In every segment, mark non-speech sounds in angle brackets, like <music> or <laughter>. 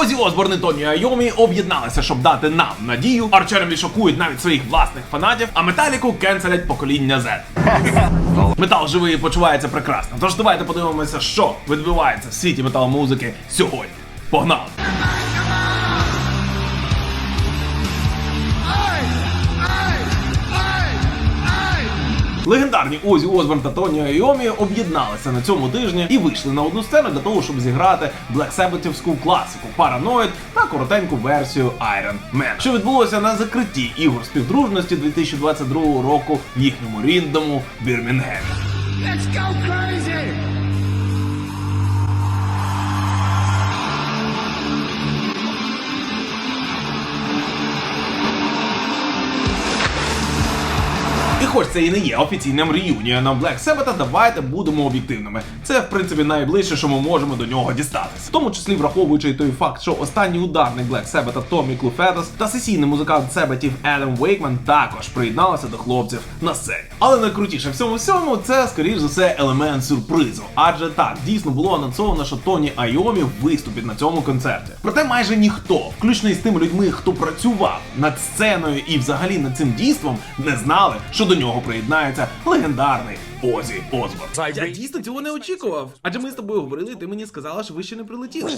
Озі Осборн і Тоні Айомі об'єдналися, щоб дати нам надію. Арчермі шокують навіть своїх власних фанатів, а металіку кенселять покоління Z. <laughs> Метал живий і почувається прекрасно. Тож давайте подивимося, що відбувається в світі метал-музики сьогодні. Погнали! Легендарні Озі Осборн та Тоні Айомі об'єдналися на цьому тижні і вийшли на одну сцену для того, щоб зіграти Black Sabbathівську класику Paranoid та коротеньку версію Iron Man, що відбулося на закритті ігор співдружності 2022 року в їхньому рідному Бірмінгемі. Let's go crazy! Хоч це і не є офіційним реюніоном Black Sabbath, давайте будемо об'єктивними. Це, в принципі, найближче, що ми можемо до нього дістатися. В тому числі враховуючи той факт, що останній ударник Black Sabbath Томі Клуфедос та сесійний музикант Себетів Адам Вейкман також приєдналися до хлопців на сцені. Але найкрутіше в цьому всьому це, скоріш за все, елемент сюрпризу. Адже так, дійсно було анонсовано, що Тоні Айомі виступить на цьому концерті. Проте майже ніхто, включно із тими людьми, хто працював над сценою і взагалі над цим дійством, не знали, що до нього приєднається легендарний Озі Осборн. Я дійсно цього не очікував. Адже ми з тобою говорили, ти мені сказала, що ви ще не прилетіли.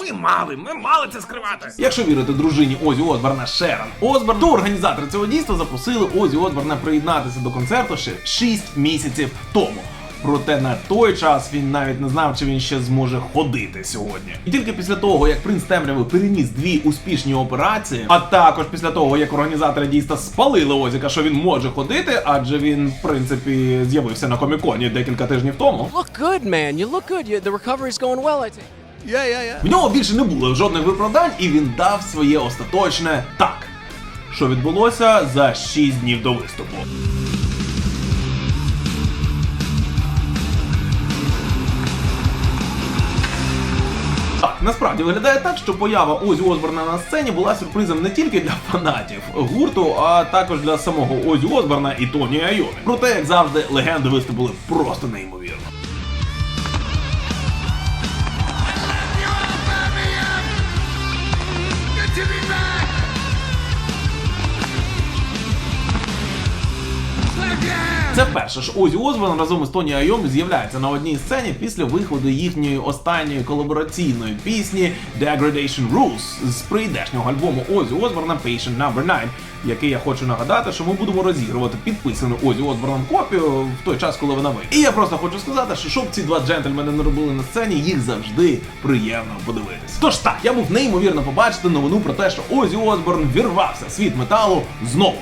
Ми мали, ми мали це скривати. Якщо вірити дружині Озі Осборна Шерон Осборн, то організатори цього дійства запросили Озі Осборна приєднатися до концерту ще 6 місяців тому. Проте на той час він навіть не знав, чи він ще зможе ходити сьогодні. І тільки після того, як принц Темряви переніс дві успішні операції, а також після того, як організатори дійства спалили Озіка, що він може ходити, адже він, в принципі, з'явився на коміконі декілька тижнів тому. look good, man. You look good. You, the recovery's going well, I think. В нього більше не було жодних виправдань, і він дав своє остаточне так. Що відбулося за 6 днів до виступу. Насправді виглядає так, що поява Озі Осборна на сцені була сюрпризом не тільки для фанатів гурту, а також для самого Озі Осборна і Тоні Айомі. Проте, як завжди, легенди виступили просто неймовірно. Це вперше ж Озі Осборн разом із Тоні Айомі з'являється на одній сцені після виходу їхньої останньої колабораційної пісні Degradation Rules з прийдешнього альбому Озі Осборна Patient No. 9, який я хочу нагадати, що ми будемо розігрувати підписану Озі Осборном копію в той час, коли вона вийде. І я просто хочу сказати, що щоб ці два джентльмени не робили на сцені, їх завжди приємно подивитися. Тож так, я був неймовірно побачити новину про те, що Озі Осборн вірвався світ металу знову.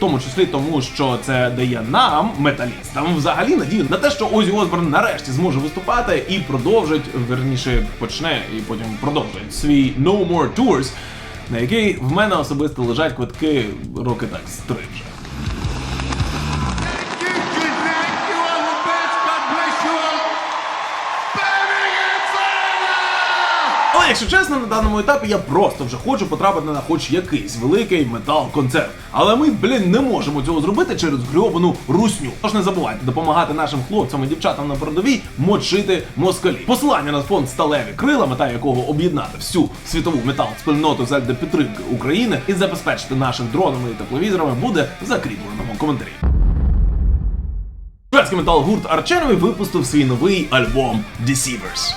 Тому числі тому, що це дає нам, металістам, взагалі надію на те, що Озі Осборн нарешті зможе виступати і продовжить, верніше почне і потім продовжить свій No More Tours, на який в мене особисто лежать квитки роки так з якщо чесно, на даному етапі я просто вже хочу потрапити на хоч якийсь великий метал-концерт. Але ми, блін, не можемо цього зробити через грьобану русню. Тож не забувайте допомагати нашим хлопцям і дівчатам на передовій мочити москалі. Посилання на фонд Сталеві крила, мета якого об'єднати всю світову метал-спільноту задля підтримки України і забезпечити наших дронами і тепловізорами буде в закріпленому коментарі. Шведський метал-гурт Арченові випустив свій новий альбом Deceivers.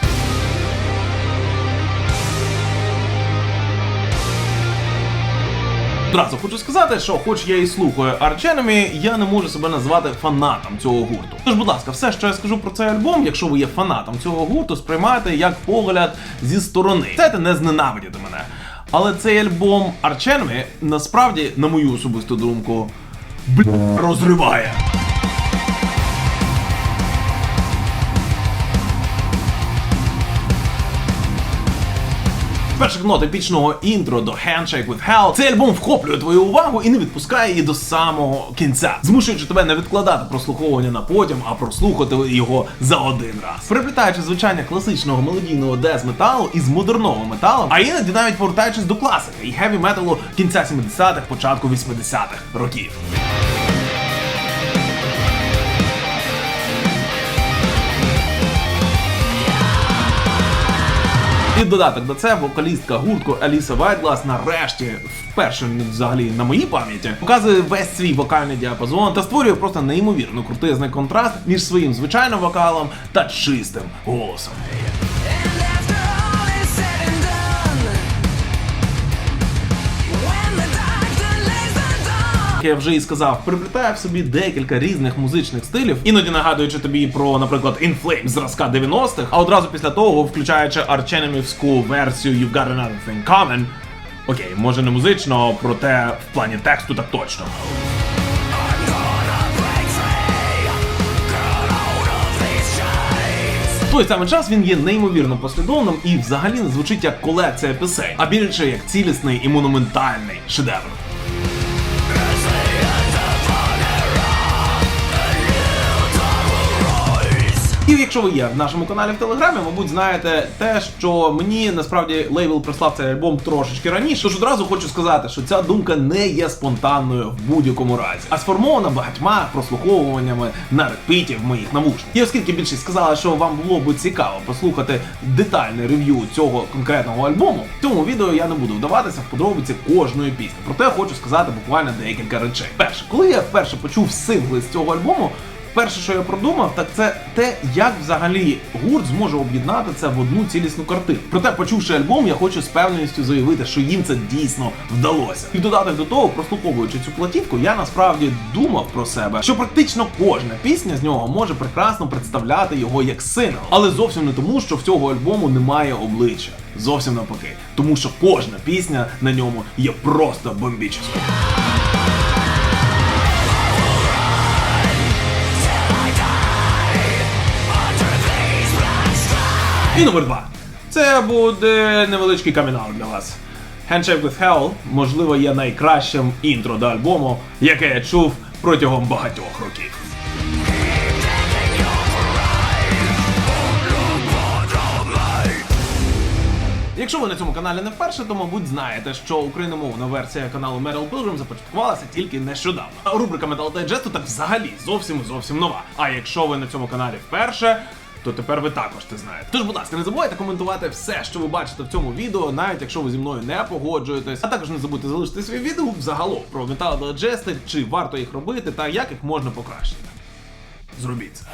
Одразу хочу сказати, що хоч я і слухаю Arch Enemy, я не можу себе назвати фанатом цього гурту. Тож, будь ласка, все, що я скажу про цей альбом, якщо ви є фанатом цього гурту, сприймайте як погляд зі сторони. Це не зненавидіти мене. Але цей альбом Arch Enemy, насправді, на мою особисту думку, бля, розриває. Перших нот епічного інтро до Handshake with Hell цей альбом вхоплює твою увагу і не відпускає її до самого кінця, змушуючи тебе не відкладати прослуховування на потім, а прослухати його за один раз. Переплітаючи звучання класичного мелодійного дез металу із модерного металу, а іноді навіть повертаючись до класики і хеві металу кінця 70-х, початку 80-х років. І додаток до це вокалістка гурту Аліса Вайтлас нарешті, вперше взагалі на моїй пам'яті, показує весь свій вокальний діапазон та створює просто неймовірно крутизний контраст між своїм звичайним вокалом та чистим голосом. Як я вже і сказав, приплітає в собі декілька різних музичних стилів, іноді нагадуючи тобі про, наприклад, In Flames зразка 90-х, а одразу після того включаючи арченемівську версію You've Got Another Thing Coming. Окей, може не музично, проте в плані тексту так точно. Той самий час він є неймовірно послідовним і взагалі не звучить як колекція пісень, а більше як цілісний і монументальний шедевр. І якщо ви є в нашому каналі в Телеграмі, мабуть, знаєте те, що мені насправді лейбл прислав цей альбом трошечки раніше. Тож одразу хочу сказати, що ця думка не є спонтанною в будь-якому разі, а сформована багатьма прослуховуваннями на репіті в моїх навушниках. І оскільки більшість сказала, що вам було би цікаво послухати детальне рев'ю цього конкретного альбому, в цьому відео я не буду вдаватися в подробиці кожної пісні. Проте хочу сказати буквально декілька речей. Перше, коли я вперше почув сингли з цього альбому. Перше, що я продумав, так це те, як взагалі гурт зможе об'єднати це в одну цілісну картину. Проте, почувши альбом, я хочу з певністю заявити, що їм це дійсно вдалося. І додаток до того, прослуховуючи цю платівку, я насправді думав про себе, що практично кожна пісня з нього може прекрасно представляти його як сингл. Але зовсім не тому, що в цього альбому немає обличчя. Зовсім навпаки, тому що кожна пісня на ньому є просто бомбічною. І номер два. Це буде невеличкий камінаут для вас. Handshake with Hell, можливо, є найкращим інтро до альбому, яке я чув протягом багатьох років. Якщо ви на цьому каналі не вперше, то мабуть знаєте, що україномовна версія каналу Metal Pilgrim започаткувалася тільки нещодавно. А рубрика Metal Digest так взагалі зовсім зовсім нова. А якщо ви на цьому каналі вперше, то тепер ви також це знаєте. Тож, будь ласка, не забувайте коментувати все, що ви бачите в цьому відео, навіть якщо ви зі мною не погоджуєтесь. А також не забудьте залишити свій відео взагалом про Digest, чи варто їх робити та як їх можна покращити. Зробіть це.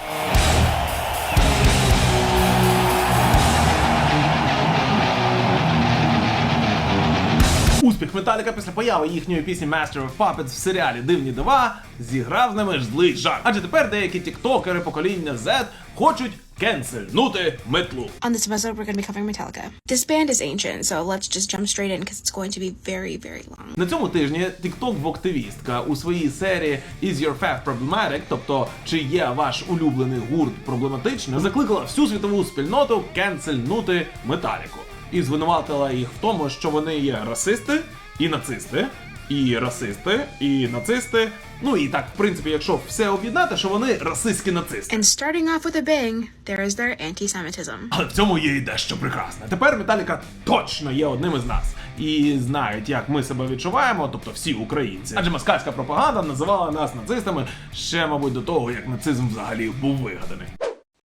Успіх Металіка після появи їхньої пісні Master of Puppets в серіалі Дивні дива зіграв з ними ж злий жарт. Адже тепер деякі тіктокери покоління Z хочуть кенсельнути метлу. On this episode, we're going to be covering Metallica. This band is ancient, so let's just jump straight in because it's going to be very, very long. На цьому тижні TikTok-активістка у своїй серії Is Your Fact Problematic, тобто чи є ваш улюблений гурт проблематичним, закликала всю світову спільноту кенсельнути металіку і звинуватила їх в тому, що вони є расисти і нацисти, і расисти, і нацисти. Ну і так, в принципі, якщо все об'єднати, що вони расистські нацисти. And starting off with a bang, there is their anti-Semitism. Але в цьому є і дещо прекрасне. Тепер Металіка точно є одним із нас. І знають, як ми себе відчуваємо, тобто всі українці. Адже москальська пропаганда називала нас нацистами ще, мабуть, до того, як нацизм взагалі був вигаданий.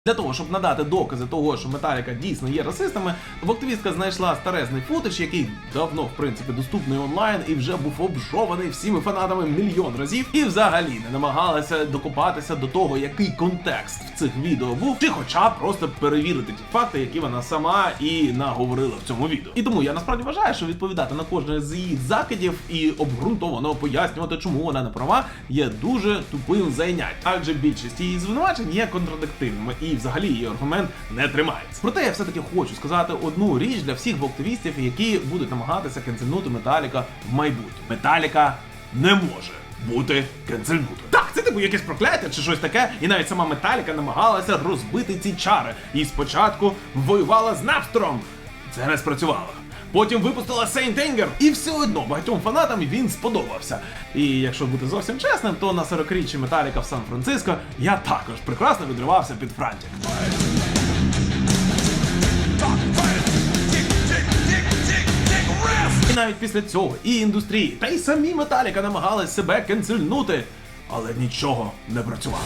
Для того, щоб надати докази того, що Металіка дійсно є расистами, в знайшла старезний футаж, який давно, в принципі, доступний онлайн і вже був обжований всіми фанатами мільйон разів, і взагалі не намагалася докопатися до того, який контекст в цих відео був, чи хоча б просто перевірити ті факти, які вона сама і наговорила в цьому відео. І тому я насправді вважаю, що відповідати на кожне з її закидів і обґрунтовано пояснювати, чому вона не права, є дуже тупим зайняттям. Адже більшість її звинувачень є контрадиктивними і взагалі її аргумент не тримається. Проте я все-таки хочу сказати одну річ для всіх активістів, які будуть намагатися кенсельнути Металіка в майбутньому. Металіка не може бути кенсельнутою. Так, це типу якесь прокляття чи щось таке, і навіть сама Металіка намагалася розбити ці чари. І спочатку воювала з Напстером. Це не спрацювало. Потім випустила Saint Anger, і все одно багатьом фанатам він сподобався. І якщо бути зовсім чесним, то на 40-річчі Металіка в Сан-Франциско я також прекрасно відривався під франтик. І навіть після цього і індустрії, та й самі Металіка намагались себе кенсельнути, але нічого не працювало.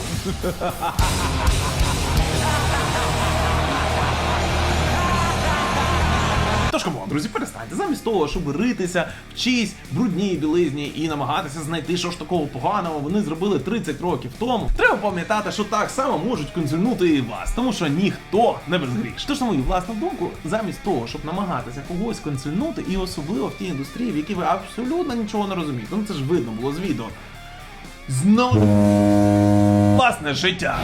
Друзі, перестаньте. Замість того, щоб ритися в чийсь брудній білизні і намагатися знайти, що ж такого поганого вони зробили 30 років тому. Треба пам'ятати, що так само можуть консульнути і вас, тому що ніхто не безгріш. Тож на мою власну думку, замість того, щоб намагатися когось консульнути, і особливо в тій індустрії, в якій ви абсолютно нічого не розумієте. Ну це ж видно було з відео. Знову власне життя.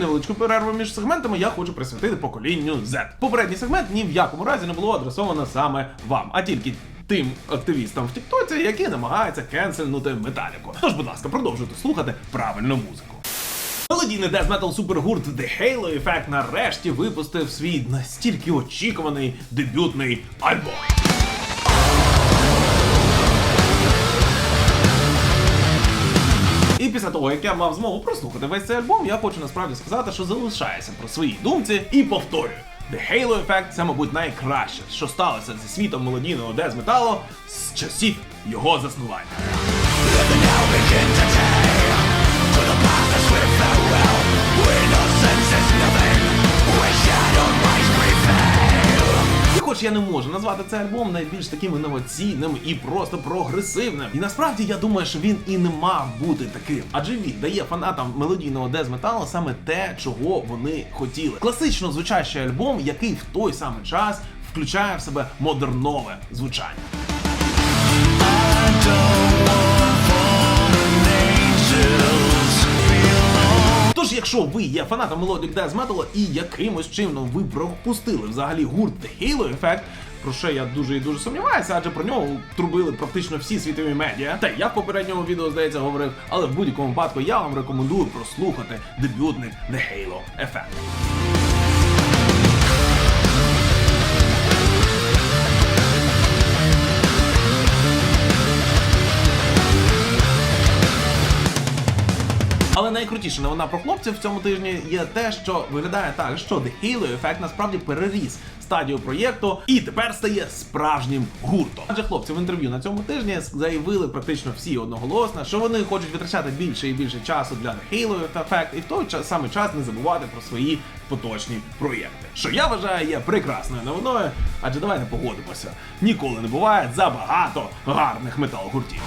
Невеличку перерву між сегментами я хочу присвятити поколінню Z. Попередній сегмент ні в якому разі не було адресовано саме вам, а тільки тим активістам в Тіктоці, які намагаються кенсельнути металіку. Тож, будь ласка, продовжуйте слухати правильну музику. Мелодійний дезметал супергурт The Halo Effect нарешті випустив свій настільки очікуваний дебютний альбом. Після того, як я мав змогу прослухати весь цей альбом, я хочу насправді сказати, що залишаюся про своїй думці і повторюю. The Halo Effect – це, мабуть, найкраще, що сталося зі світом мелодійного дезметалу з часів його заснування. І хоч я не можу назвати цей альбом найбільш таким інноваційним і просто прогресивним. І насправді я думаю, що він і не мав бути таким, адже він дає фанатам мелодійного дезметалу саме те, чого вони хотіли. Класично звучащий альбом, який в той самий час включає в себе модернове звучання. Якщо ви є фанатом Melodic Death Metal і якимось чином ви пропустили взагалі гурт The Halo Effect, про що я дуже і дуже сумніваюся, адже про нього трубили практично всі світові медіа. Та я в попередньому відео, здається, говорив, але в будь-якому випадку я вам рекомендую прослухати дебютник The Halo Effect. Найкрутіша новина про хлопців в цьому тижні є те, що виглядає так, що The Halo Effect насправді переріс стадію проєкту і тепер стає справжнім гуртом. Адже хлопці в інтерв'ю на цьому тижні заявили практично всі одноголосно, що вони хочуть витрачати більше і більше часу для The Halo Effect і в той час саме час не забувати про свої поточні проєкти. Що я вважаю є прекрасною новиною, адже давайте погодимося. Ніколи не буває забагато гарних метал-гуртів.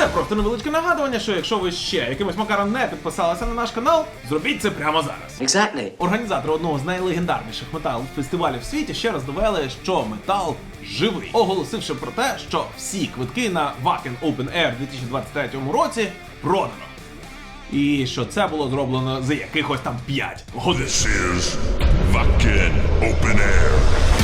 Це просто невеличке нагадування, що якщо ви ще якимось макаром не підписалися на наш канал, зробіть це прямо зараз. Exactly. Організатори одного з найлегендарніших метал фестивалів в світі ще раз довели, що метал живий, оголосивши про те, що всі квитки на Wacken Open Air 2023 році продано. І що це було зроблено за якихось там 5 годин. This is Wacken Open Air.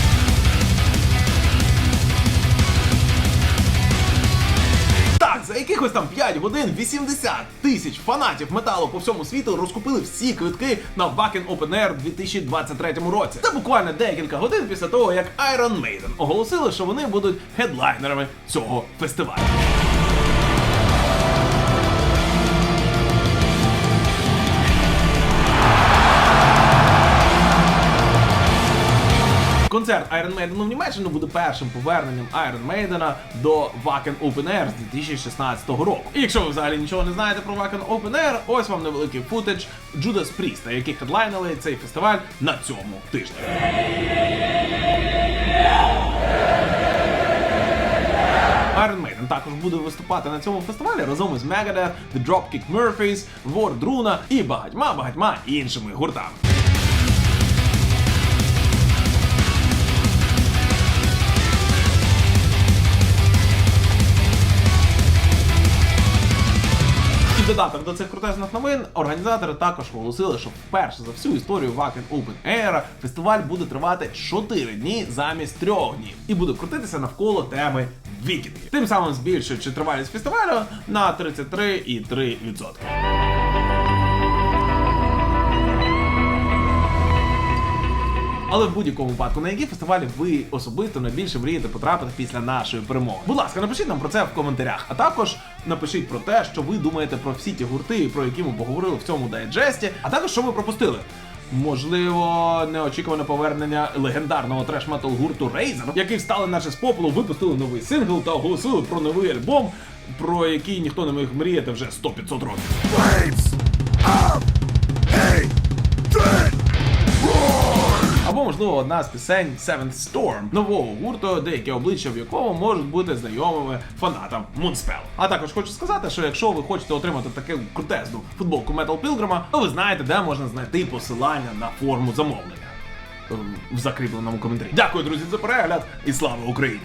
Якихось там 5 годин 80 тисяч фанатів металу по всьому світу розкупили всі квитки на Wacken Open Air в 2023 році. Це буквально декілька годин після того, як Iron Maiden оголосили, що вони будуть хедлайнерами цього фестивалю. Концерт Iron Maiden в Німеччину буде першим поверненням Iron Maiden до Wacken Open Air з 2016 року. І якщо ви взагалі нічого не знаєте про Wacken Open Air, ось вам невеликий футаж Judas Priest, які хедлайнили цей фестиваль на цьому тижні. Iron Maiden також буде виступати на цьому фестивалі разом із Megadeth, The Dropkick Murphys, War і багатьма багатьма іншими гуртами. Додаток до цих крутезних новин організатори також оголосили, що вперше за всю історію Wacken Open Air фестиваль буде тривати 4 дні замість 3 днів і буде крутитися навколо теми вікінгів. Тим самим збільшуючи тривалість фестивалю на 33,3%. Але в будь-якому випадку, на які фестивалі ви особисто найбільше мрієте потрапити після нашої перемоги? Будь ласка, напишіть нам про це в коментарях. А також напишіть про те, що ви думаєте про всі ті гурти, про які ми поговорили в цьому дайджесті, а також що ви пропустили. Можливо, неочікуване повернення легендарного треш-метал гурту Razer, які встали наче з попелу, випустили новий сингл та оголосили про новий альбом, про який ніхто не міг мріяти вже 100-500 років. Flames of hatred. Можливо, одна з пісень Seventh Storm нового гурту, деякі обличчя в якого можуть бути знайомими фанатам Moonspell. А також хочу сказати, що якщо ви хочете отримати таку крутезну футболку Metal Pilgrim, то ви знаєте, де можна знайти посилання на форму замовлення Ем, в закріпленому коментарі. Дякую, друзі, за перегляд і слава Україні!